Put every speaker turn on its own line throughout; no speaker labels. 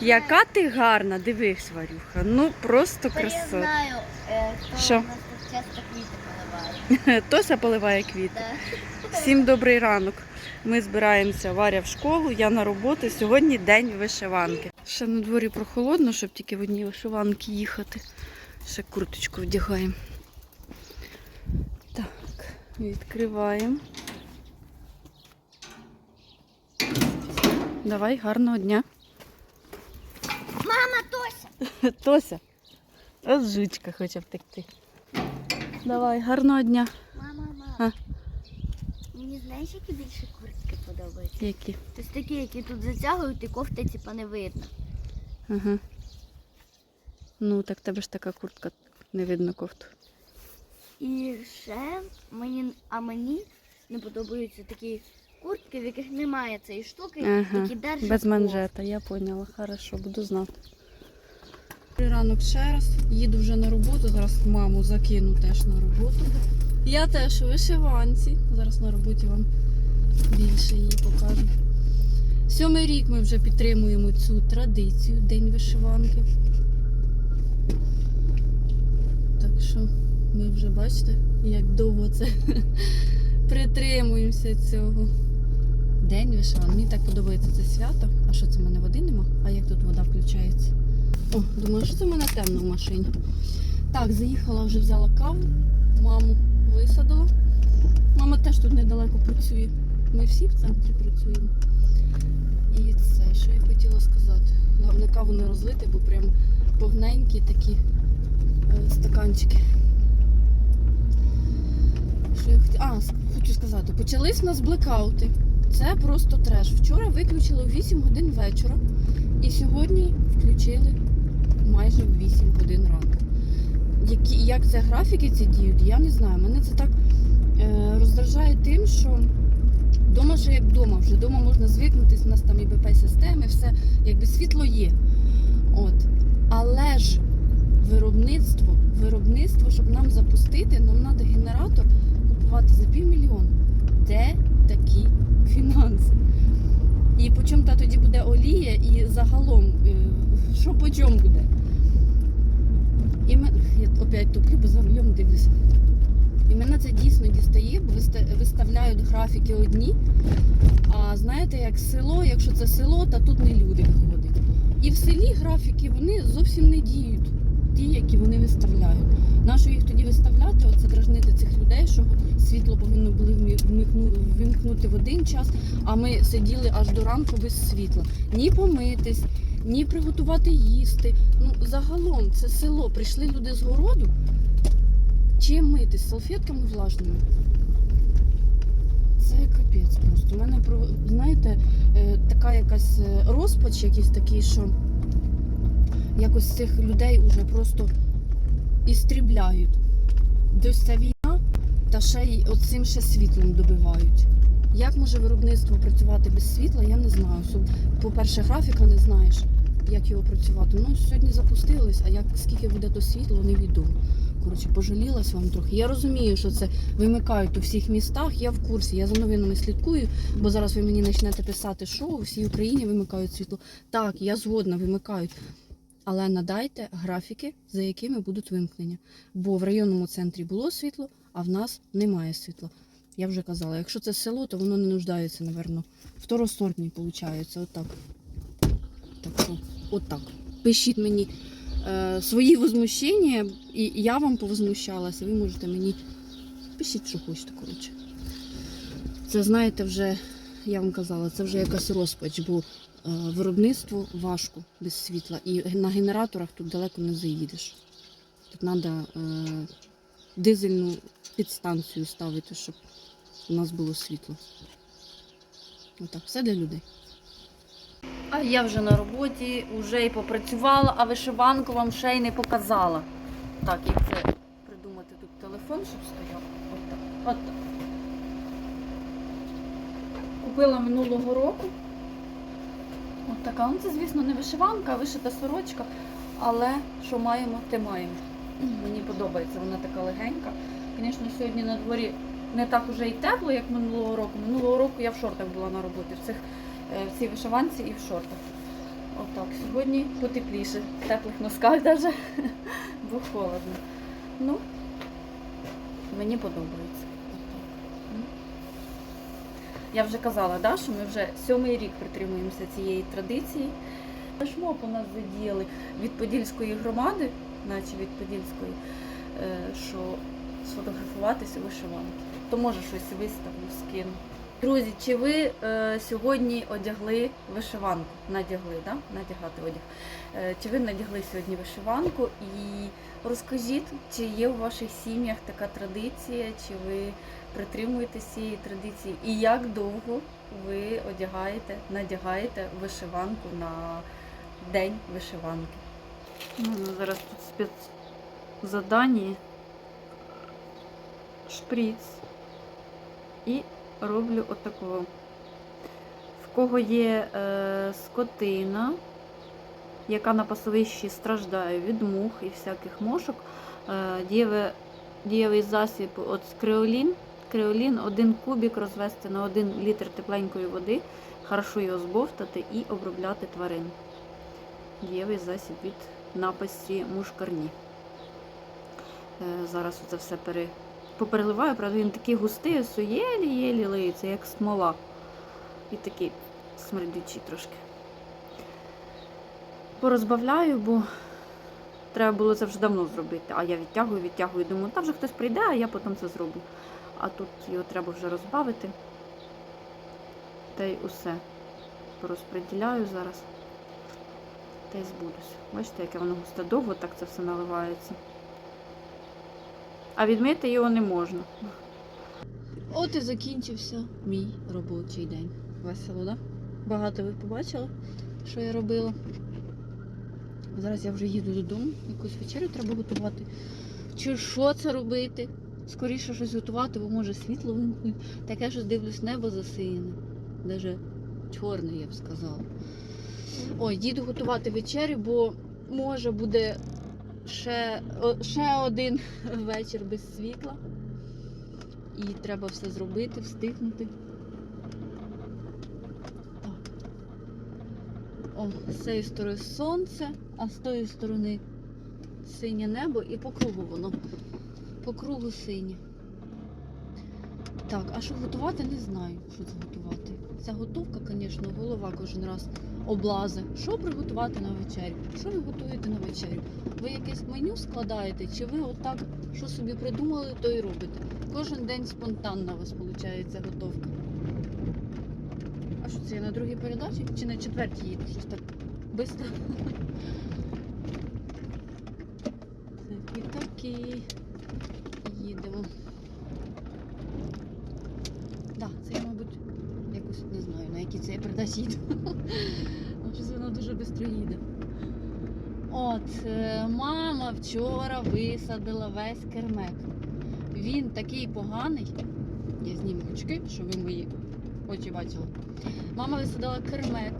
Яка ти гарна, дивись, Варюха. Ну просто
Тепер я знаю, е,
Що?
у нас тут часто квіти поливає.
Тося поливає квіти. Всім добрий ранок. Ми збираємося Варя в школу, я на роботу. Сьогодні день вишиванки. Ще на дворі прохолодно, щоб тільки в одній вишиванки їхати. Ще курточку вдягаємо. Так, відкриваємо. Давай, гарного дня.
Мама, Тося!
Тося. От жучка хоче втекти. Давай, гарного дня.
Мама,
А.
мама. Мені знаєш, які більше куртки подобаються?
Які?
Тобто такі, які тут затягують і кофти типа не видно.
Ага. Ну, так тебе ж така куртка, не видно кофту.
І ще мені, а мені не подобаються такі куртки, в яких немає цієї штуки,
Ага,
які держать.
Без манжета, я поняла. Хорошо, буду знати. Ранок ще раз. Їду вже на роботу. Зараз маму закину теж на роботу. Я теж у вишиванці. Зараз на роботі вам більше її покажу. Сьомий рік ми вже підтримуємо цю традицію День вишиванки. Так що ми вже бачите, як довго це притримуємося цього. День вишиванки. Мені так подобається це свято. А що це в мене води нема? А як тут вода включається? О, думаю, що це в мене темно в машині. Так, заїхала, вже взяла каву, маму висадила. Мама теж тут недалеко працює. Ми всі в центрі працюємо. І це, що я хотіла сказати. Головне каву не розлити, бо прям повненькі такі е, стаканчики. Що я хотіла. А, хочу сказати, почались у нас блекаути. Це просто треш. Вчора виключили у 8 годин вечора. І сьогодні включили майже в 8 годин ранку. Які, як це графіки ці діють, я не знаю. Мене це так е, роздражає тим, що вдома ще як вдома, вже вдома можна звикнутися, у нас там і БП-системи, все, якби світло є. От. Але ж виробництво, виробництво, щоб нам запустити, нам треба генератор купувати за півмільйона. Де такі фінанси? І по чому та тоді буде олія, і загалом, е, що по чому буде? І мен... Я опять туплю, бо за рулем дивлюся. І мене це дійсно дістає, бо виставляють графіки одні. А знаєте, як село, якщо це село, то тут не люди виходять. І в селі графіки вони зовсім не діють, ті, які вони виставляють. Нащо їх тоді виставляти? Оце дражнити цих людей, що світло повинно було вимкнути в один час, а ми сиділи аж до ранку без світла. Ні помитись, ні приготувати їсти. Ну, загалом це село. Прийшли люди з городу. Чим митись? Салфетками влажними. Це капець просто. У мене знаєте, е, така якась е, розпач, якийсь такий, що якось цих людей уже просто істрібляють. Десь ця війна, та ще й оцим ще світлом добивають. Як може виробництво працювати без світла, я не знаю. По-перше, графіка не знаєш, як його працювати. Ну, сьогодні запустились, а як скільки буде то світло, невідомо. Коротше, пожалілась вам трохи. Я розумію, що це вимикають у всіх містах. Я в курсі, я за новинами слідкую, бо зараз ви мені почнете писати, що у всій Україні вимикають світло. Так, я згодна, вимикають. Але надайте графіки, за якими будуть вимкнення. Бо в районному центрі було світло, а в нас немає світла. Я вже казала, якщо це село, то воно не нуждається, напевно. Второсортний, виходить, отак. Так що, отак. Пишіть мені е, свої возмущення, і я вам повозмущалася. Ви можете мені пишіть, що хочете, коротше. Це, знаєте, вже, я вам казала, це вже якась розпач, бо виробництво важко без світла. І на генераторах тут далеко не заїдеш. Тут треба е, дизельну підстанцію ставити, щоб у нас було світло. Отак, все для людей. А я вже на роботі, вже і попрацювала, а вишиванку вам ще й не показала. Так, як це придумати тут телефон, щоб стояв. От так. От так. Купила минулого року. От така. Ну, це, звісно, не вишиванка, а вишита сорочка. Але що маємо, те маємо. Мені подобається, вона така легенька. Звісно, сьогодні на дворі не так уже і тепло, як минулого року. Минулого року я в шортах була на роботі, в, цих, е, в цій вишиванці і в шортах. Отак, сьогодні потепліше. В теплих носках навіть, бо холодно. Ну, мені подобається. Я вже казала, да, що ми вже сьомий рік притримуємося цієї традиції. Шмоп у нас задіяли від Подільської громади, наче від Подільської, е, що сфотографуватися у вишиванки. То може щось виставлю, скину. Друзі, чи ви е, сьогодні одягли вишиванку? Надягли, да? надягати одяг. Е, чи ви надягли сьогодні вишиванку? І розкажіть, чи є у ваших сім'ях така традиція, чи ви притримуєтесь цієї традиції? І як довго ви одягаєте, надягаєте вишиванку на день вишиванки? У мене зараз тут спецзадання. Шприц. І роблю отакого. В кого є е, скотина, яка на пасовищі страждає від мух і всяких мошок, е, дієве, дієвий засіб от креолін. Креолін один кубік розвести на один літр тепленької води, хорошо його збовтати і обробляти тварин. Дієвий засіб від напасті мушкарні. Е, зараз це все пере, попереливаю, правда, він такий густий, ось єлі-єлі лиється, як смола. І такий смердючий трошки. Порозбавляю, бо треба було це вже давно зробити. А я відтягую, відтягую, думаю, там вже хтось прийде, а я потім це зроблю. А тут його треба вже розбавити. Та й усе. Порозподіляю зараз. Та й збудусь. Бачите, яке воно густе довго так це все наливається. А відмити його не можна. От і закінчився мій робочий день. Весело? Да? Багато ви побачили, що я робила. Зараз я вже їду додому, якусь вечерю треба готувати. Чи що це робити? Скоріше щось готувати, бо може світло вимкнуть. Таке щось дивлюсь, небо засіяне. Даже чорне, я б сказала. Ой, їду готувати вечерю, бо може буде ще, ще один вечір без світла. І треба все зробити, встигнути. О, з цієї сторони сонце, а з тої сторони синє небо і по кругу воно. По кругу синє. Так, а що готувати, не знаю, що це готувати. Ця готовка, звісно, голова кожен раз облазе. Що приготувати на вечерю? Що ви готуєте на вечерю? Ви якесь меню складаєте, чи ви отак, що собі придумали, то і робите? Кожен день спонтанна у вас виходить готовка. А що це я на другій передачі? Чи на четвертій їду? Щось так швидко. Такі такі. Їдемо. Так, це я, мабуть, якось не знаю, на це їду. Воно дуже швидко їде. От, е, мама вчора висадила весь кермек. Він такий поганий. Я зніму очки, щоб ви мої очі бачили. Мама висадила кермек.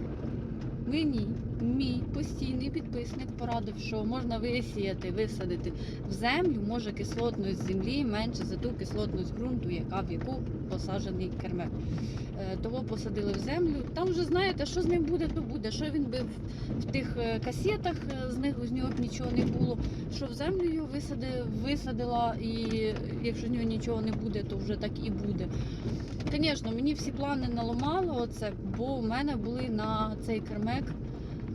Мені мій постійний підписник порадив, що можна висіяти, висадити в землю, може кислотність землі менше за ту кислотність ґрунту, яка в яку посаджений кермек. Е, Того посадили в землю. Там вже знаєте, що з ним буде, то буде. Що він би в, тих е, касетах, е, з них з нього нічого не було. Що в землю його висадив, висадила, і якщо з нього нічого не буде, то вже так і буде. Звісно, мені всі плани наламало оце, бо в мене були на цей кермек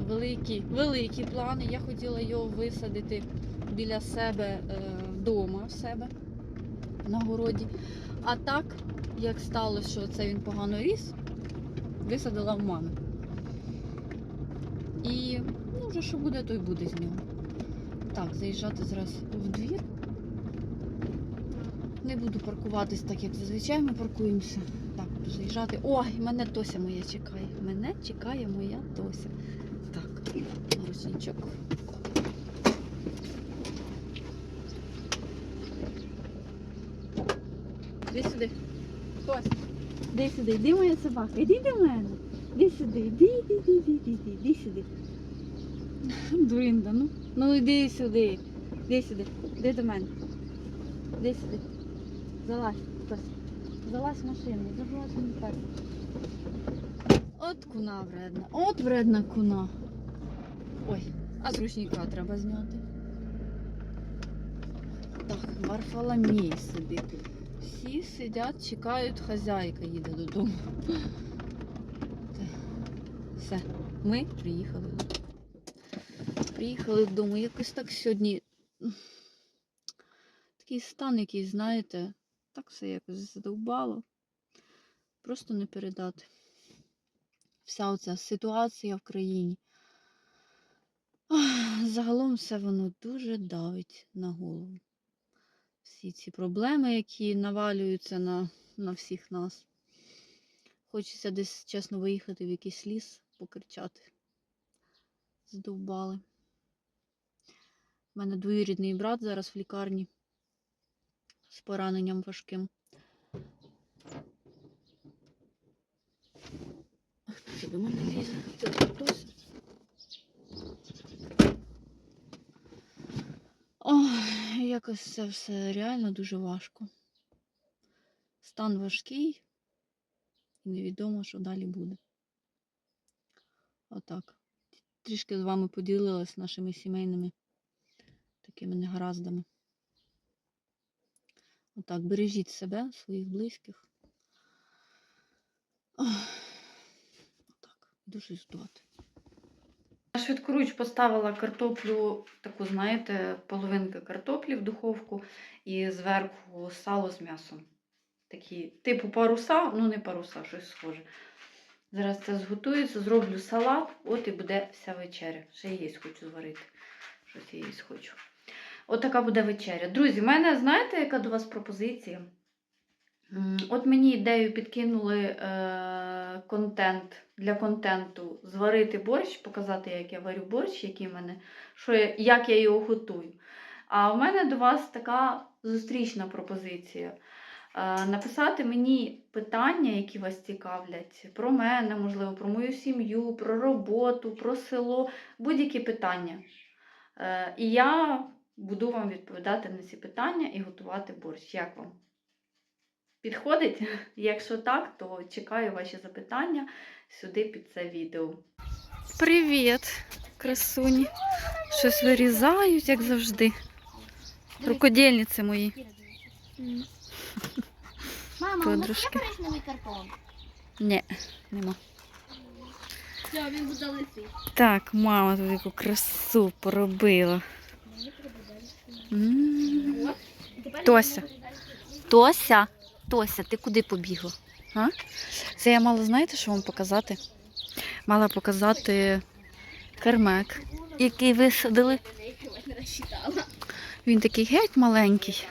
великі, великі плани. Я хотіла його висадити біля себе е, вдома в себе на городі. А так, як сталося, що це він погано ріс, висадила в мами. І ну, вже що буде, то й буде з нього. Так, заїжджати зараз в двір. Не буду паркуватись так, як зазвичай ми паркуємося. Так, буду заїжджати. Ой, мене Тося моя чекає. Мене чекає моя Тося. Ручничок. Іди сюди. Тося. Іди сюди, іди моя собака, іди до мене. Іди сюди, іди, іди, іди, іди, іди, іди, сюди. Дуринда, ну. Ну іди сюди. Іди сюди. Іди до мене. Іди сюди. Залазь, Тося. Залазь в машину, залазь в так. От куна вредна, от вредна куна. Ой, а з ручника треба зняти. Так, Варфоломій сидить. Всі сидять, чекають, хазяйка їде додому. Все, ми приїхали. Приїхали додому. Якось так сьогодні. Такий стан якийсь, знаєте, так все якось задовбало. Просто не передати. Вся оця ситуація в країні. Загалом все воно дуже давить на голову. Всі ці проблеми, які навалюються на, на всіх нас. Хочеться десь чесно виїхати в якийсь ліс, покричати. Здовбали. У мене двоюрідний брат зараз в лікарні з пораненням важким. А хто мене лізе? Ой, якось це все реально дуже важко. Стан важкий, і невідомо, що далі буде. Отак. Трішки з вами поділилась нашими сімейними такими негараздами. Отак, бережіть себе, своїх близьких. Ох, Отак, дуже здувати. Швидкоруч поставила картоплю, таку, знаєте, половинка картоплі в духовку і зверху сало з м'ясом. Такі, типу паруса, ну не паруса, щось схоже. Зараз це зготується, зроблю салат, от і буде вся вечеря. Ще є хочу зварити. Щось я їсть хочу. От така буде вечеря. Друзі, в мене, знаєте, яка до вас пропозиція? От мені ідею підкинули е, контент для контенту зварити борщ, показати, як я варю борщ, який мене, що я, як я його готую. А в мене до вас така зустрічна пропозиція. Е, написати мені питання, які вас цікавлять, про мене, можливо, про мою сім'ю, про роботу, про село, будь-які питання. Е, і я буду вам відповідати на ці питання і готувати борщ. Як вам? Підходить? Якщо так, то чекаю ваші запитання сюди під це відео. Привіт, красуні. Щось вирізають, як завжди. Рукодільниці мої.
Мама,
Подружки.
у нас є картон.
Ні, нема.
Все, він буде лисий.
Так, мама тут яку красу поробила. М. Тося. Тося, Тося, ти куди побігла? А? Це я мала, знаєте, що вам показати? Мала показати кермек, який висадили. Він такий геть маленький.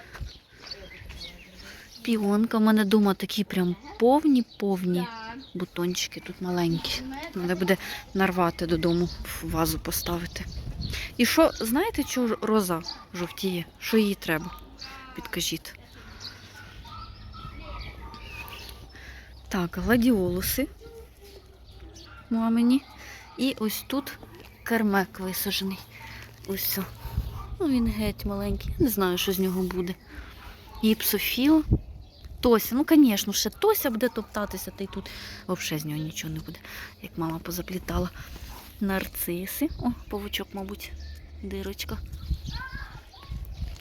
Піонка. У мене вдома такі прям повні-повні бутончики тут маленькі. Треба буде нарвати додому, в вазу поставити. І що, знаєте, чого роза жовтіє? Що їй треба? Підкажіть. Так, гладіолуси мамині. І ось тут кермек висаджений. Ось. це. Ну, він геть маленький. Не знаю, що з нього буде. Іпсофіл. Тося, ну, звісно, ще Тося буде топтатися, та й тут взагалі з нього нічого не буде, як мама позаплітала. Нарциси. О, павучок, мабуть, дирочка.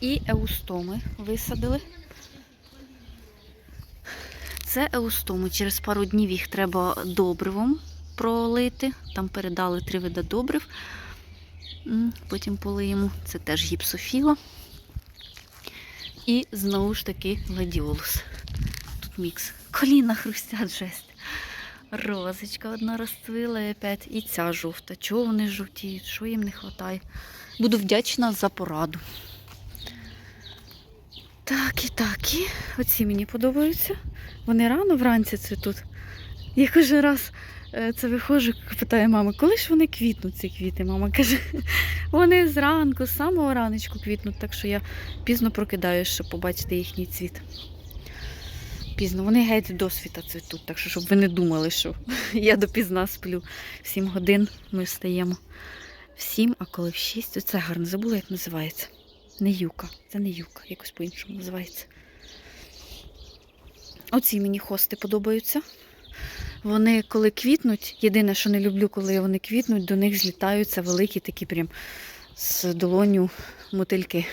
І еустоми висадили. Це еустоми. Через пару днів їх треба добривом пролити. Там передали три вида добрив. Потім полиємо. Це теж гіпсофіла. І знову ж таки гладіолус. Тут мікс. Коліна хрустять жесть. Розочка одна розцвіла і опять. І ця жовта. Чого вони жовтіють? Що їм не вистачає? Буду вдячна за пораду. Так і так. І оці мені подобаються. Вони рано вранці цвітуть. Я кожен раз е, це виходжу, питаю мами, коли ж вони квітнуть, ці квіти? Мама каже, вони зранку, з самого раночку квітнуть, так що я пізно прокидаюсь, щоб побачити їхній цвіт. Пізно. Вони геть до світа цвітуть, так що щоб ви не думали, що я допізна сплю. В 7 годин ми встаємо. В 7, а коли в 6, оце гарно забула, як називається. Не юка, це не юка, якось по-іншому називається. Оці мені хости подобаються. Вони коли квітнуть, єдине, що не люблю, коли вони квітнуть, до них злітаються великі такі прям з долоню мотильки.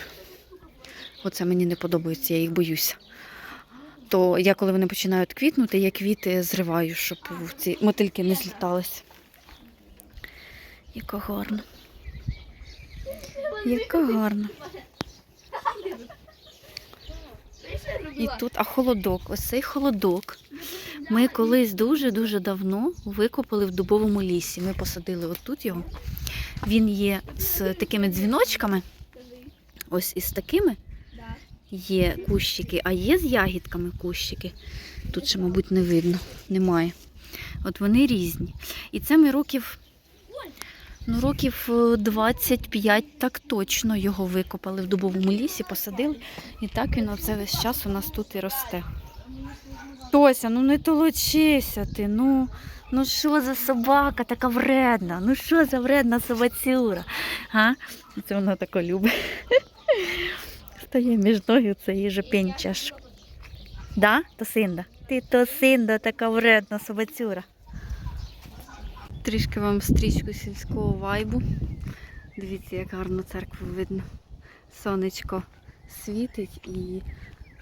Оце мені не подобається, я їх боюся. То я, коли вони починають квітнути, я квіти зриваю, щоб ці мотильки не злітались. Яка гарна. Яка гарна. І тут, а холодок, ось цей холодок. Ми колись дуже-дуже давно викопали в дубовому лісі. Ми посадили отут його. Він є з такими дзвіночками. Ось із такими є кущики, а є з ягідками кущики. Тут ще, мабуть, не видно, немає. От вони різні. І це ми років, ну, років е, 25 так точно його викопали в дубовому лісі, посадили. І так він оце весь час у нас тут і росте. Тося, ну не толочися ти, ну. Ну що за собака така вредна? Ну що за вредна собацюра? А? Це вона тако любить. Стає між ноги, це їжа пенчаш. Да, Тосинда? Ти Тосинда, така вредна собацюра. Трішки вам стрічку сільського вайбу. Дивіться, як гарно церкву видно. Сонечко світить і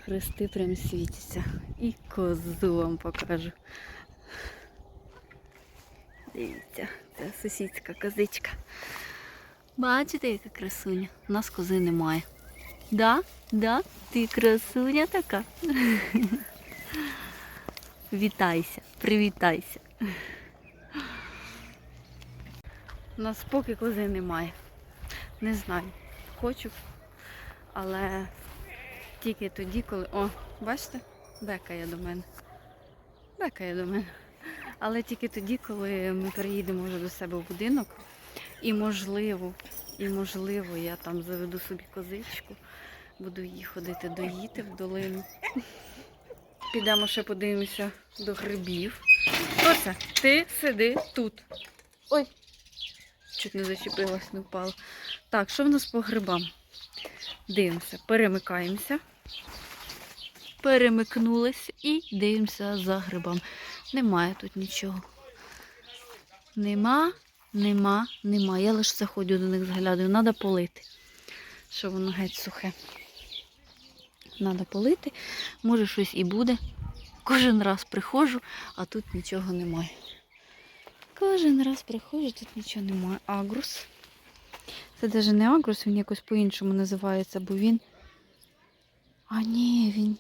хрести прям світяться. І козу вам покажу. Дивіться, це сусідська козичка. Бачите, яка красуня? У нас кози немає. Да? Да? Ти красуня така. Вітайся, привітайся. У нас поки кози немає. Не знаю. Хочу, але тільки тоді, коли. О, бачите? Бекає до мене. Бекає до мене. Але тільки тоді, коли ми переїдемо вже до себе в будинок. І можливо, і можливо, я там заведу собі козичку, буду її ходити доїти в долину. Підемо ще подивимося до грибів. Оце, ти сиди тут. Ой, чуть не зачепилась, не впала. Так, що в нас по грибам? Дивимося, перемикаємося. Перемикнулись і дивимося за грибами. Немає тут нічого. Нема, нема, нема. Я лише заходжу до них заглядаю. Треба полити, щоб воно геть сухе. Треба полити. Може щось і буде. Кожен раз приходжу, а тут нічого немає. Кожен раз приходжу, тут нічого немає. Агрус. Це навіть не агрус, він якось по-іншому називається, бо він. А ні, він.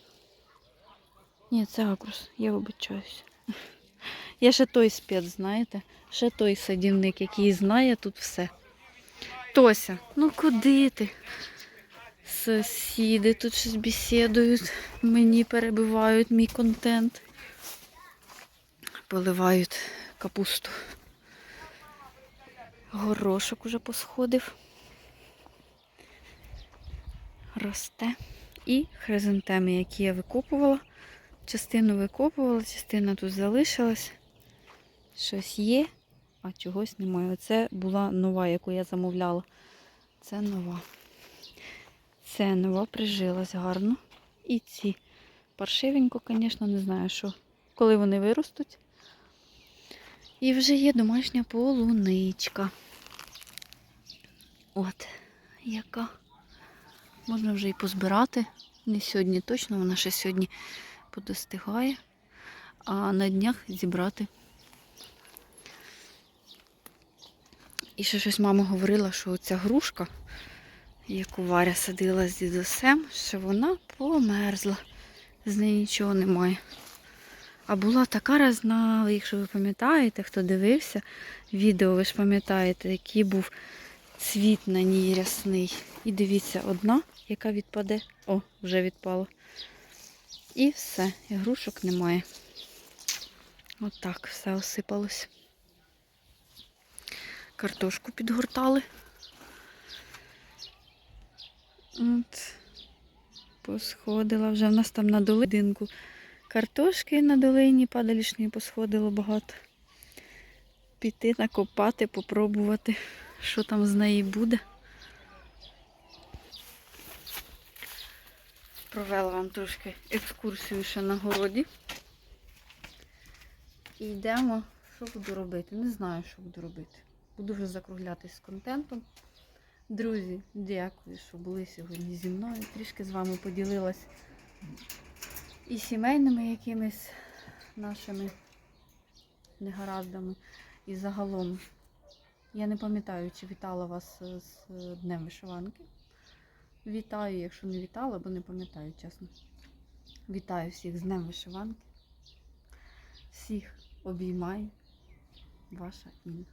Ні, це агрус, я вибачаюся. Я ще той спец, знаєте? Ще той садівник, який знає тут все. Тося, ну куди ти? Сусіди тут щось бесідують, мені перебивають мій контент. Поливають капусту. Горошок уже посходив. Росте. І хризантеми, які я викопувала. Частину викопувала, частина тут залишилась. Щось є, а чогось немає. Оце була нова, яку я замовляла. Це нова. Це нова прижилась гарно. І ці паршивенько, звісно, не знаю, що, коли вони виростуть. І вже є домашня полуничка. От, яка. Можна вже і позбирати. Не сьогодні точно, вона ще сьогодні подостигає, а на днях зібрати. І ще щось мама говорила, що ця грушка, яку Варя садила з дідусем, що вона померзла. З неї нічого немає. А була така разна, якщо ви пам'ятаєте, хто дивився відео, ви ж пам'ятаєте, який був цвіт на ній рясний. І дивіться, одна, яка відпаде. О, вже відпала. І все, і грушок немає. Отак все осипалось. Картошку підгортали. От. Посходила вже. В нас там на долинку картошки на долині падалішні посходило багато. Піти накопати, попробувати, що там з неї буде. Провела вам трошки екскурсію ще на городі. І йдемо. Що буду робити? Не знаю, що буду робити. Буду вже закруглятись з контентом. Друзі, дякую, що були сьогодні зі мною. Трішки з вами поділилась і сімейними якимись нашими негараздами. І загалом, я не пам'ятаю, чи вітала вас з Днем вишиванки. Вітаю, якщо не вітала, бо не пам'ятаю, чесно. Вітаю всіх з Днем вишиванки. Всіх обіймаю. Ваша Інна.